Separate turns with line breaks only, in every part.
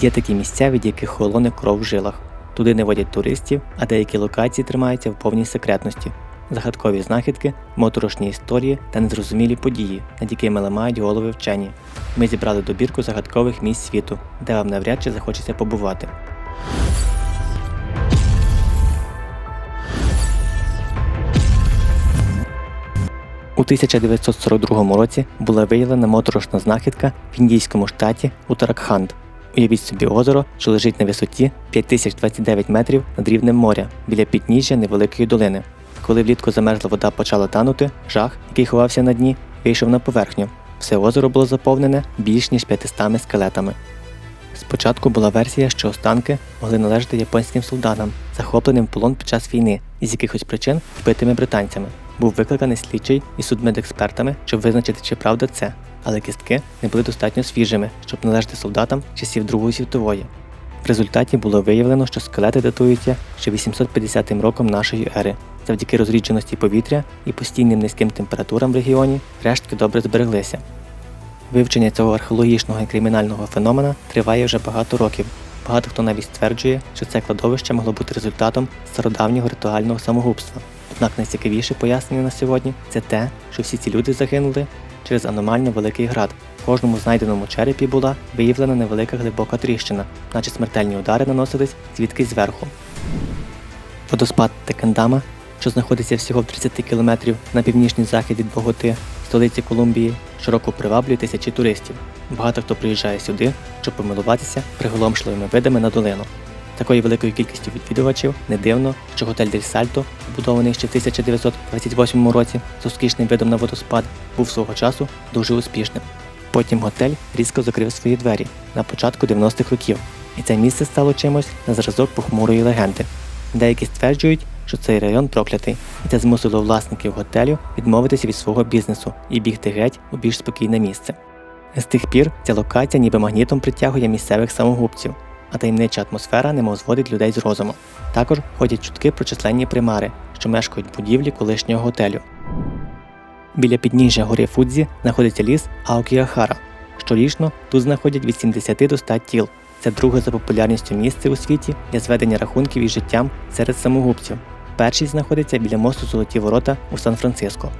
Є такі місця, від яких холоне кров в жилах. Туди не водять туристів, а деякі локації тримаються в повній секретності. Загадкові знахідки, моторошні історії та незрозумілі події, над якими ламають голови вчені. Ми зібрали добірку загадкових місць світу, де вам навряд чи захочеться побувати. У 1942 році була виявлена моторошна знахідка в індійському штаті Утаракханд. Уявіть собі озеро, що лежить на висоті 5029 метрів над рівнем моря біля підніжжя невеликої долини. Коли влітку замерзла вода почала танути, жах, який ховався на дні, вийшов на поверхню. Все озеро було заповнене більш ніж 500 скелетами. Спочатку була версія, що останки могли належати японським солдатам, захопленим в полон під час війни і з якихось причин вбитими британцями. Був викликаний слідчий і судмедекспертами, щоб визначити, чи правда це, але кістки не були достатньо свіжими, щоб належати солдатам часів Другої світової. В результаті було виявлено, що скелети датуються ще 850 роком нашої ери. Завдяки розрідженості повітря і постійним низьким температурам в регіоні рештки добре збереглися. Вивчення цього археологічного і кримінального феномена триває вже багато років. Багато хто навіть стверджує, що це кладовище могло бути результатом стародавнього ритуального самогубства. Однак найцікавіше пояснення на сьогодні це те, що всі ці люди загинули через аномально великий град. В кожному знайденому черепі була виявлена невелика глибока тріщина, наче смертельні удари наносились звідкись зверху. Водоспад Текендама, що знаходиться всього в 30 кілометрів на північний захід від Боготи, столиці Колумбії, щороку приваблює тисячі туристів. Багато хто приїжджає сюди, щоб помилуватися приголомшливими видами на долину. Такою великою кількістю відвідувачів не дивно, що готель Дель Сальто, побудований ще в 1928 році з розкішним видом на водоспад, був свого часу дуже успішним. Потім готель різко закрив свої двері на початку 90-х років, і це місце стало чимось на зразок похмурої легенди. Деякі стверджують, що цей район проклятий, і це змусило власників готелю відмовитися від свого бізнесу і бігти геть у більш спокійне місце. З тих пір ця локація ніби магнітом притягує місцевих самогубців, а таємнича атмосфера немов зводить людей з розуму. Також ходять чутки про численні примари, що мешкають в будівлі колишнього готелю. Біля підніжжя гори Фудзі знаходиться ліс Аокіахара. Щорічно тут знаходять від 70 до 100 тіл. Це друге за популярністю місце у світі для зведення рахунків із життям серед самогубців. Перший знаходиться біля мосту Золоті Ворота у Сан-Франциско.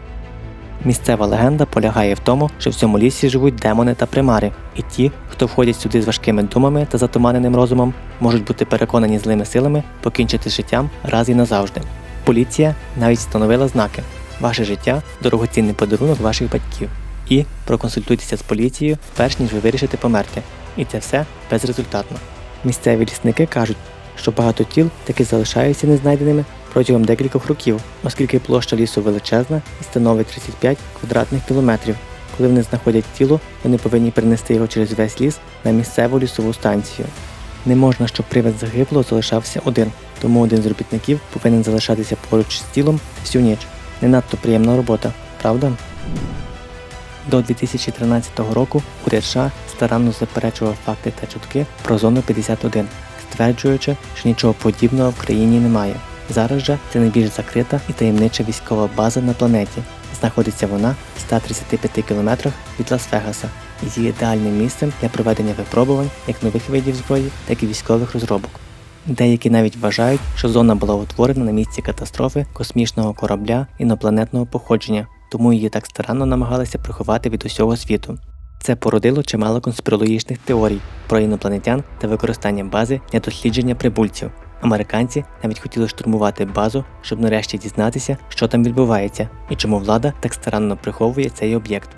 Місцева легенда полягає в тому, що в цьому лісі живуть демони та примари, і ті, хто входять сюди з важкими думами та затуманеним розумом, можуть бути переконані злими силами покінчити життям раз і назавжди. Поліція навіть встановила знаки Ваше життя дорогоцінний подарунок ваших батьків. І проконсультуйтеся з поліцією, перш ніж ви вирішите померти. І це все безрезультатно. Місцеві лісники кажуть, що багато тіл таки залишаються незнайденими протягом декількох років, оскільки площа лісу величезна і становить 35 квадратних кілометрів. Коли вони знаходять тіло, вони повинні перенести його через весь ліс на місцеву лісову станцію. Не можна, щоб привид загиблого залишався один, тому один з робітників повинен залишатися поруч з тілом всю ніч. Не надто приємна робота, правда? До 2013 року уряд США старанно заперечував факти та чутки про зону 51, стверджуючи, що нічого подібного в країні немає. Зараз же це найбільш закрита і таємнича військова база на планеті. Знаходиться вона в 135 кілометрах від Лас-Вегаса і є ідеальним місцем для проведення випробувань як нових видів зброї, так і військових розробок. Деякі навіть вважають, що зона була утворена на місці катастрофи космічного корабля інопланетного походження, тому її так старанно намагалися приховати від усього світу. Це породило чимало конспірологічних теорій про інопланетян та використання бази для дослідження прибульців. Американці навіть хотіли штурмувати базу, щоб нарешті дізнатися, що там відбувається і чому влада так старанно приховує цей об'єкт.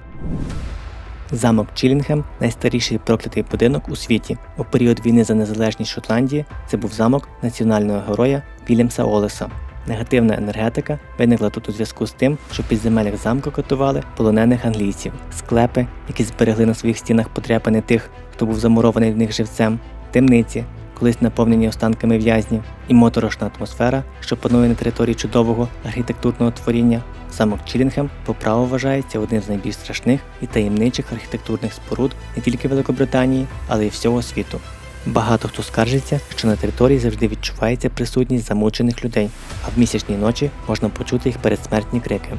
Замок Чілінгем найстаріший проклятий будинок у світі. У період війни за незалежність Шотландії це був замок національного героя Вільямса Олеса. Негативна енергетика виникла тут у зв'язку з тим, що в підземеллях замку катували полонених англійців, склепи, які зберегли на своїх стінах потряпини тих, хто був замурований в них живцем, темниці, колись наповнені останками в'язнів, і моторошна атмосфера, що панує на території чудового архітектурного творіння. Замок Чілінгем по праву вважається одним з найбільш страшних і таємничих архітектурних споруд не тільки Великобританії, але й всього світу. Багато хто скаржиться, що на території завжди відчувається присутність замучених людей, а в місячні ночі можна почути їх передсмертні крики.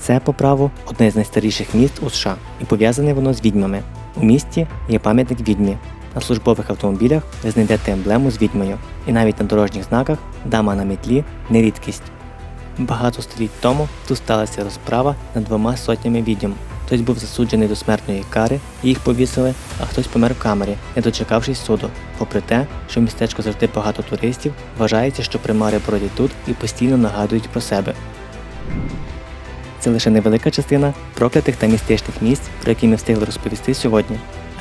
Це по праву одне з найстаріших міст у США, і пов'язане воно з відьмами. У місті є пам'ятник відьмі. На службових автомобілях ви знайдете емблему з відьмою, і навіть на дорожніх знаках дама на мітлі не рідкість. Багато століть тому тут сталася розправа над двома сотнями відьом. Хтось був засуджений до смертної кари, і їх повісили, а хтось помер в камері, не дочекавшись суду. Попри те, що в містечку завжди багато туристів, вважається, що примари бродять тут і постійно нагадують про себе. Це лише невелика частина проклятих та містичних місць, про які ми встигли розповісти сьогодні.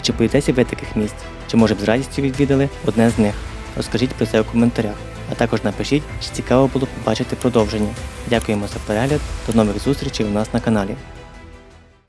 Чи боїтеся ви таких місць? Чи може б з радістю відвідали одне з них? Розкажіть про це у коментарях, а також напишіть, чи цікаво було побачити продовження. Дякуємо за перегляд, до нових зустрічей у нас на каналі.